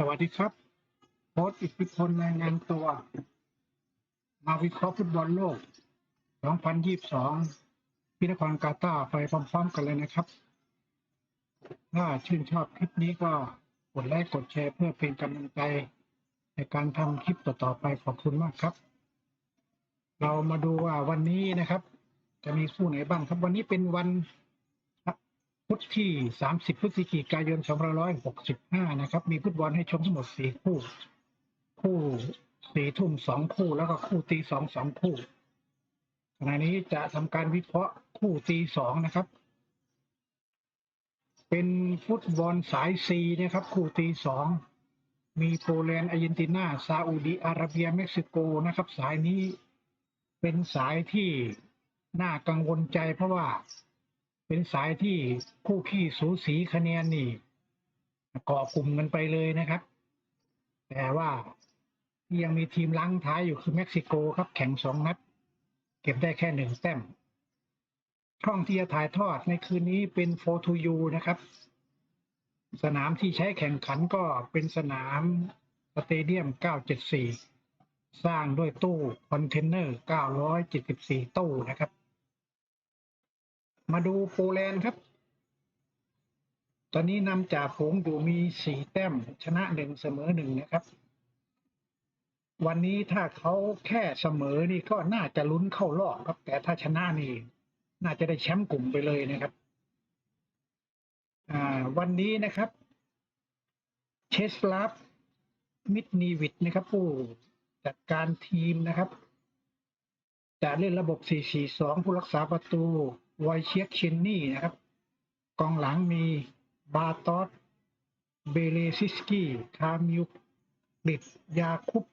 สวัสดีครับโค้ชอิทธิพลรายงานตัว มาวิเคราะห์ฟุตบอลโลก 2022 ที่นครกาตาไปพร้อมๆกันเลยนะครับ ถ้าชื่นชอบคลิปนี้ก็กดไลค์กดแชร์เพื่อเป็นกำลังใจ ในการทำคลิปต่อๆไปขอบคุณมากครับ เรามาดูว่าวันนี้นะครับ จะมีคู่ไหนบ้างครับวันนี้เป็นวัน พุธที่ 30 พฤศจิกายน 2565 นะครับ มีฟุตบอลให้ชมทั้งหมด 4 คู่ คู่สี่ทุ่มสองคู่ แล้วก็คู่ตีสองสองคู่ ขณะนี้จะทำการวิเคราะห์คู่ตีสองนะครับ เป็นฟุตบอลสายซีนะครับ คู่ตีสองมีโปแลนด์อาร์เจนตินา ซาอุดิอาระเบีย เม็กซิโก นะครับ สายนี้เป็นสายที่น่ากังวลใจเพราะว่า เป็นสายที่คู่ขี้สูสีคะแนนนี่เกาะกลุ่มกันไปเลยนะครับ แต่ว่าที่ยังมีทีมล้างท้ายอยู่คือเม็กซิโกครับแข่งสองนัด เก็บได้แค่หนึ่งแต้มช่องที่จะถ่ายทอดในคืนนี้เป็นโฟทูยูนะครับ สนามที่ใช้แข่งขันก็เป็นสนามสเตเดียม 974 สร้างด้วยตู้คอนเทนเนอร์ 974 ตู้นะครับ มาดูโปแลนด์ครับ ตอนนี้นำจ่าฝูงอยู่มีสี่แต้มชนะหนึ่งเสมอหนึ่งนะครับ วันนี้ถ้าเขาแค่เสมอนี่ก็น่าจะลุ้นเข้ารอบครับ แต่ถ้าชนะนี่ น่าจะได้แชมป์กลุ่มไปเลยนะครับอ่าวันนี้นะครับเชสลาฟมิดนีวิดนะครับ ผู้จัดการทีมนะครับ จะเล่นระบบ 4-4-2 ผู้รักษาประตู ไวเชียกเชนนี่นะครับ กองหลังมีบาตอสเบเลซิสกี้คามิวดิดยาคุป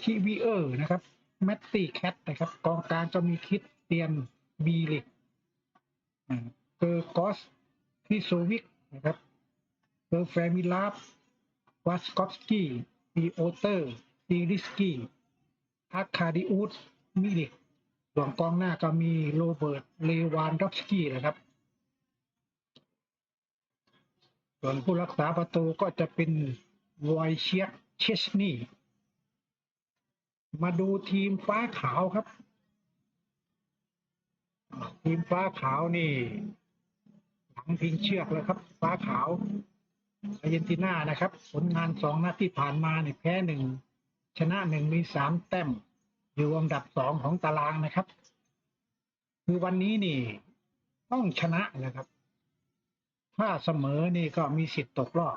คิวิเออร์นะครับแมตตี้แคทนะครับกองกลางจะมีคิดเตียนบีลิกอ่าเกอร์กอสพิโซวิกนะครับเกอร์แฟมิลาฟวัสกอฟสกี้ปีโอเตอร์ซีริสกี้อาคาดิอุสมิลิก ส่วนกองหน้าก็มีโรเบิร์ตเลวานดอฟสกี้นะครับ ส่วนผู้รักษาประตูก็จะเป็นวอยเชียเชสนี่มาดูทีมฟ้าขาวครับ ทีมฟ้าขาวนี่หลังพิงเชือกแล้วครับ ฟ้าขาวอาร์เจนตินานะครับ ผลงานสองนัดที่ผ่านมาเนี่ยแพ้หนึ่งชนะหนึ่งมีสามแต้ม อยู่อันดับสองของตารางนะครับ คือวันนี้นี่ต้องชนะนะครับ ถ้าเสมอนี่ก็มีสิทธิ์ตกรอบ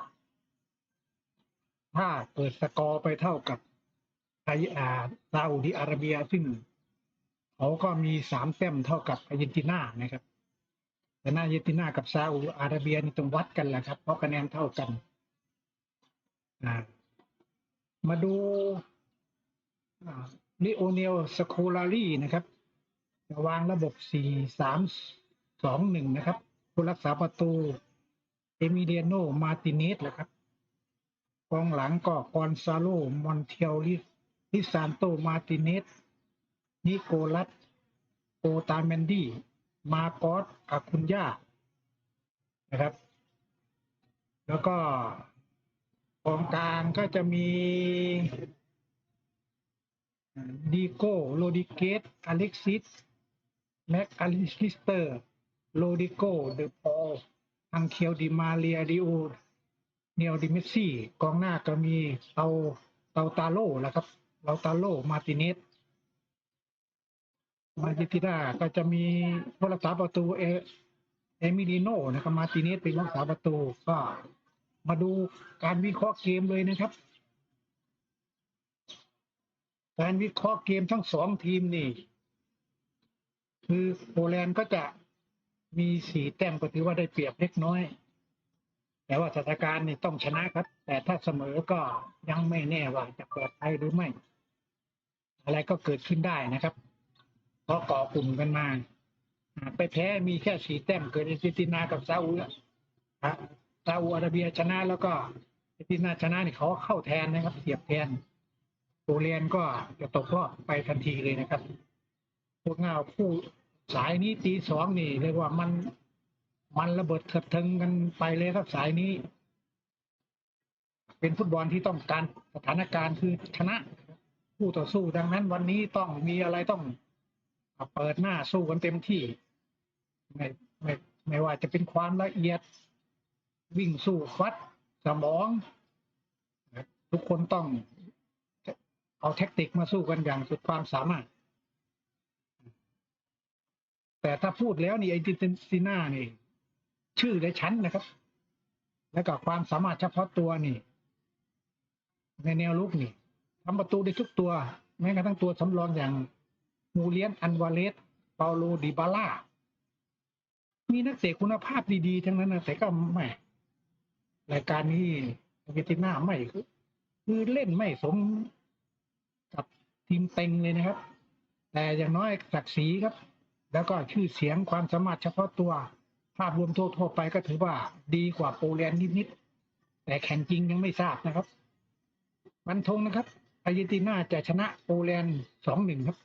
ถ้าเกิดสกอร์ไปเท่ากับไทยอาซาอุดิอาระเบียซึ่งเขาก็มีสามแต้มเท่ากับอาร์เจนตินานะครับแต่หน้าอาร์เจนตินากับซาอุดิอาระเบียนี่ต้องวัดกันแหละครับ เพราะคะแนนเท่ากันมาดู ลิโอเนลสโคลารีนะครับจะวางระบบ 4 3 2 1 นะครับ ผู้รักษาประตู เอมิเดียโน มาติเนสแหละครับ กองหลังก็กอนซาโล มอนเทลลิลิซานโต มาติเนส นิโคลัสโอตาเมนดีมาโกอสอาคุนยานะครับ แล้วก็กองกลางก็จะมี ดีโก้โรดิเกตอเล็กซิสแม็กอลิสเตอร์โรดิโก้เดอพอลอังเคลดิมาเรียดิโอเนียลดิเมสซี่ กองหน้าก็มีเตาเตาตาโล่แล้วครับเตาตาโล่มาติเนสมาจิตินาก็จะมีผู้รักษาประตูเอเอมิลิโนนะครับมาติเนสเป็นรักษาประตูก็มาดูการวิเคราะห์เกมเลยนะครับ การวิเคราะห์เกมทั้งสองทีมนี่ คือโปแลนด์ก็จะมีสี่แต้มก็ถือว่าได้เปรียบเล็กน้อย แต่ว่าสถานการณ์นี่ต้องชนะครับ แต่ถ้าเสมอก็ยังไม่แน่ว่าจะปลอดภัยหรือไม่ อะไรก็เกิดขึ้นได้นะครับเพราะก่อกลุ่มกันมาไปแพ้มีแค่สีแต้มเกิดอาร์เจนตินากับซาอุซาอุอาระเบียชนะแล้วก็อเจนตินาชนะนี่เขาเข้าแทนนะครับเสียบแทน โปแลนด์ก็จะตกรอบไปทันทีเลยนะครับ พวกเงาผู้สายนี้ตีสองนี่เรียกว่ามันมันระเบิดเถิดเทิงกันไปเลยครับสายนี้ เป็นฟุตบอลที่ต้องการสถานการณ์คือชนะผู้ต่อสู้ดังนั้นวันนี้ต้องมีอะไรต้องเปิดหน้าสู้กันเต็มที่ไม่ไม่ไม่ว่าจะเป็นความละเอียดวิ่งสู้ฟัดสมอง ทุกคนต้อง เอาแท็กติกมาสู้กันอย่างสุดความสามารถ แต่ถ้าพูดแล้วนี่ไอจินติน่านี่ ชื่อและชั้นนะครับ แล้วก็ความสามารถเฉพาะตัวนี่ ในแนวลุกนี่ทำประตูได้ทุกตัว แม้กระทั่งตัวสำรองอย่างมูเลียนอันวาเลสเปาโลดิบาล่ามีนักเตะคุณภาพดีๆ ทั้งนั้นนะแต่ก็ไม่รายการนี้อาร์เจนตินาไม่คือเล่นไม่สม ทีมเต็งเลยนะครับ แต่อย่างน้อยศักดิ์ศรีครับ แล้วก็ชื่อเสียงความสามารถเฉพาะตัว ภาพรวมทั่วๆไปก็ถือว่าดีกว่าโปแลนด์นิดๆแต่แข่งจริงยังไม่ทราบนะครับบันทงนะครับอาร์เจนตินาจะชนะโปแลนด์สองหนึ่งครับ